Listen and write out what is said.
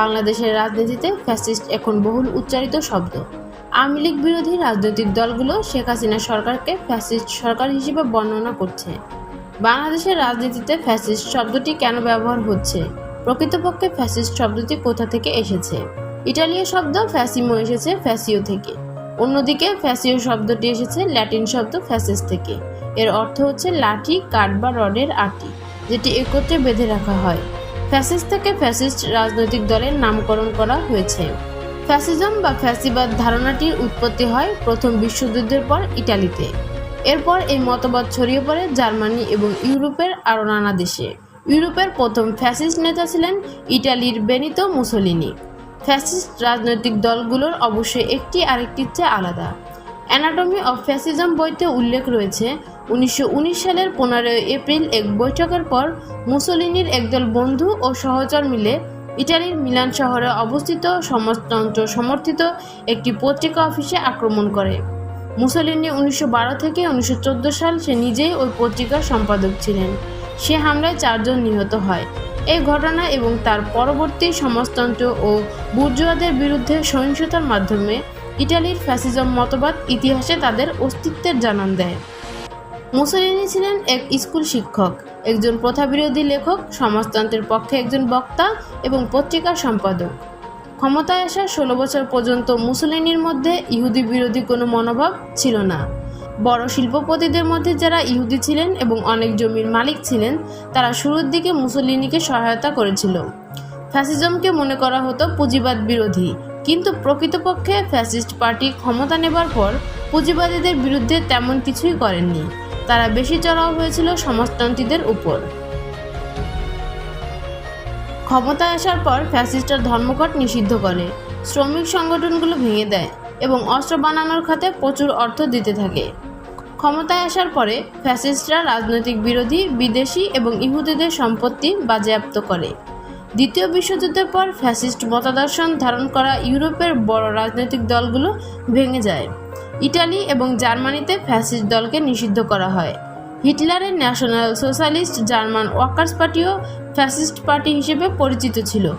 বাংলাদেশের রাজনীতিতে ফ্যাসিস্ট এখন বহুল উচ্চারিত শব্দ। আওয়ামী লীগ বিরোধী রাজনৈতিক দলগুলো শেখ হাসিনা সরকারকে ফ্যাসিস্ট সরকার হিসেবে বর্ণনা করছে। বাংলাদেশের রাজনীতিতে ফ্যাসিস্ট শব্দটি কেন ব্যবহার হচ্ছে? প্রকৃতপক্ষে ফ্যাসিস্ট শব্দটি কোথা থেকে এসেছে? ইটালীয় শব্দ ফ্যাসিমো এসেছে ফ্যাসিও থেকে। অন্যদিকে ফ্যাসিও শব্দটি এসেছে ল্যাটিন শব্দ ফ্যাসিস থেকে। এর অর্থ হচ্ছে লাঠি, কাঠ বা রডের আটি, যেটি একত্রে বেঁধে রাখা হয়। ফ্যাসিস্ট থেকে ফ্যাসিস্ট রাজনৈতিক দলের নামকরণ করা হয়েছে। ফ্যাসিজম বা ফ্যাসিবাদ ধারণাটির উৎপত্তি হয় প্রথম বিশ্বযুদ্ধের পর ইটালিতে। এরপর এই মতবাদ ছড়িয়ে পড়ে জার্মানি এবং ইউরোপের আরও নানা দেশে। ইউরোপের প্রথম ফ্যাসিস্ট নেতা ছিলেন ইটালির বেনিতো মুসোলিনি। ফ্যাসিস্ট রাজনৈতিক দলগুলোর অবশ্যই একটি আরেকটির চেয়ে আলাদা। অ্যানাটমি অফ ফ্যাসিজম বইতে উল্লেখ রয়েছে উনিশশো উনিশ সালের পনেরোই এপ্রিল এক বৈঠকের পর মুসোলিনির একদল বন্ধু ও সহচর মিলে ইটালির মিলান শহরে অবস্থিত সমাজতন্ত্র সমর্থিত একটি পত্রিকা অফিসে আক্রমণ করে। মুসোলিনি উনিশশো থেকে উনিশশো চোদ্দ সাল সে নিজেই ওই পত্রিকার সম্পাদক ছিলেন। সে হামলায় চারজন নিহত হয়। এই ঘটনা এবং তার পরবর্তী সমাজতন্ত্র ও বুর্জোয়াদের বিরুদ্ধে সহিংসতার মাধ্যমে ইটালির ফ্যাসিজম মতবাদ ইতিহাসে তাদের অস্তিত্বের জানান দেয়। মুসোলিনি ছিলেন এক স্কুল শিক্ষক, একজন প্রথাবিরোধী লেখক, সমাজতন্ত্রের পক্ষে একজন বক্তা এবং পত্রিকার সম্পাদক। ক্ষমতায় আসা ষোলো বছর পর্যন্ত মুসোলিনির মধ্যে ইহুদি বিরোধী কোনো মনোভাব ছিল না। বড় শিল্পপতিদের মধ্যে যারা ইহুদি ছিলেন এবং অনেক জমির মালিক ছিলেন, তারা শুরুর দিকে মুসোলিনিকে সহায়তা করেছিল। ফ্যাসিজমকে মনে করা হতো পুঁজিবাদ বিরোধী, কিন্তু প্রকৃতপক্ষে ফ্যাসিস্ট পার্টি ক্ষমতা নেবার পর পুঁজিবাদীদের বিরুদ্ধে তেমন কিছুই করেননি। তারা বেশি চড়াও হয়েছিল সমাজতন্ত্রীদের উপর। ক্ষমতায় আসার পর ফ্যাসিস্টরা ধর্মঘট নিষিদ্ধ করে। শ্রমিক সংগঠনগুলো ভেঙে দেয় এবং অস্ত্র বানানোর খাতে প্রচুর অর্থ দিতে থাকে। ক্ষমতায় আসার পরে ফ্যাসিস্টরা রাজনৈতিক বিরোধী, বিদেশি এবং ইহুদিদের সম্পত্তি বাজেয়াপ্ত করে। দ্বিতীয় বিশ্বযুদ্ধের পর ফ্যাসিস্ট মতাদর্শন ধারণ করা ইউরোপের বড় রাজনৈতিক দলগুলো ভেঙে যায়। ইটালি এবং জার্মানিতে ফ্যাসিস্ট দলকে নিষিদ্ধ করা হয়। হিটলারের ন্যাশনাল সোশ্যালিস্ট জার্মান ওয়ার্কার্স পার্টিও ফ্যাসিস্ট পার্টি হিসেবে পরিচিত ছিল।